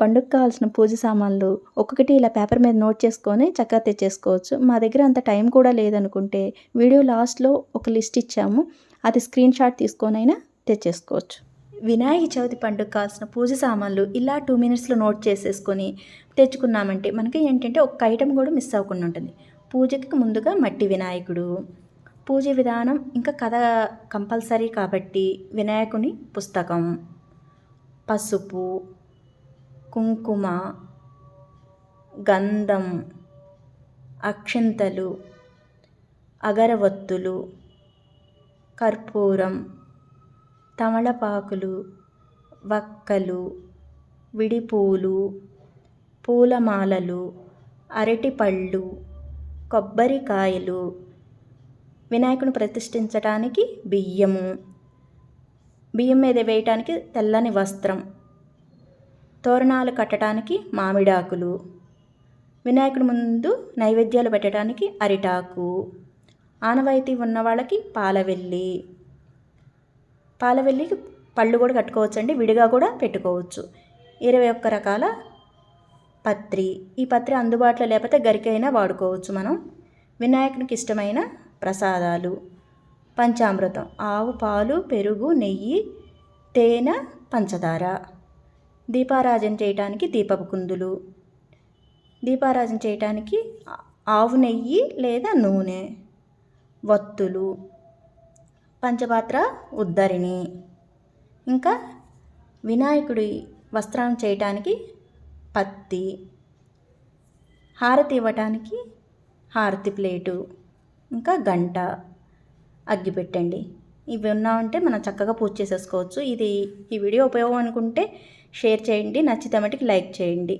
పండుగ కావాల్సిన పూజ సామాన్లు ఒక్కొక్కటి ఇలా పేపర్ మీద నోట్ చేసుకొని చక్కగా తెచ్చేసుకోవచ్చు. మా దగ్గర అంత టైం కూడా లేదనుకుంటే వీడియో లాస్ట్లో ఒక లిస్ట్ ఇచ్చాము. అది స్క్రీన్ షాట్ తీసుకొనైనా తెచ్చేసుకోవచ్చు. వినాయక చవితి పండుగ కావాల్సిన పూజ సామాన్లు ఇలా టూ మినిట్స్లో నోట్ చేసేసుకొని తెచ్చుకున్నామంటే మనకి ఏంటంటే ఒక ఐటెం కూడా మిస్ అవ్వకుండా ఉంటుంది. పూజకి ముందుగా మట్టి వినాయకుడు. పూజ విధానం ఇంకా కథ కంపల్సరీ కాబట్టి వినాయకుని పుస్తకం పసుపు కుంకుమ గంధం అక్షింతలు అగరవత్తులు కర్పూరం తమలపాకులు వక్కలు విడిపూలు పూలమాలలు అరటిపళ్ళు కొబ్బరికాయలు వినాయకుని ప్రతిష్ఠించడానికి బియ్యము. బియ్యం మీద వేయటానికి తెల్లని వస్త్రం. తోరణాలు కట్టడానికి మామిడాకులు. వినాయకుడి ముందు నైవేద్యాలు పెట్టడానికి అరిటాకు. ఆనవాయితీ ఉన్న వాళ్ళకి పాలవెల్లి. పాలవెల్లికి పళ్ళు కూడా కట్టుకోవచ్చు అండి విడిగా కూడా పెట్టుకోవచ్చు. ఇరవై ఒక్క రకాల పత్రి. ఈ పత్రి అందుబాటులో లేకపోతే గరికైనా వాడుకోవచ్చు మనం. వినాయకునికి ఇష్టమైన ప్రసాదాలు. పంచామృతం. ఆవు పాలు పెరుగు నెయ్యి తేనె పంచదార. దీపారాజన చేయటానికి దీపపు కుందులు దీపారాజన చేయటానికి ఆవు నెయ్యి లేదా నూనె వత్తులు పంచపాత్ర ఉద్దరిణి ఇంకా వినాయకుడి వస్త్రం చేయటానికి పత్తి హారతి ఇవ్వటానికి హారతి ప్లేటు ఇంకా గంట అగ్గి పెట్టండి ఇవి ఉన్నామంటే మనం చక్కగా పూజ చేసేసుకోవచ్చు. ఇది ఈ వీడియో ఉపయోగం అనుకుంటే షేర్ చేయండి. నచ్చితే మటుకు లైక్ చేయండి.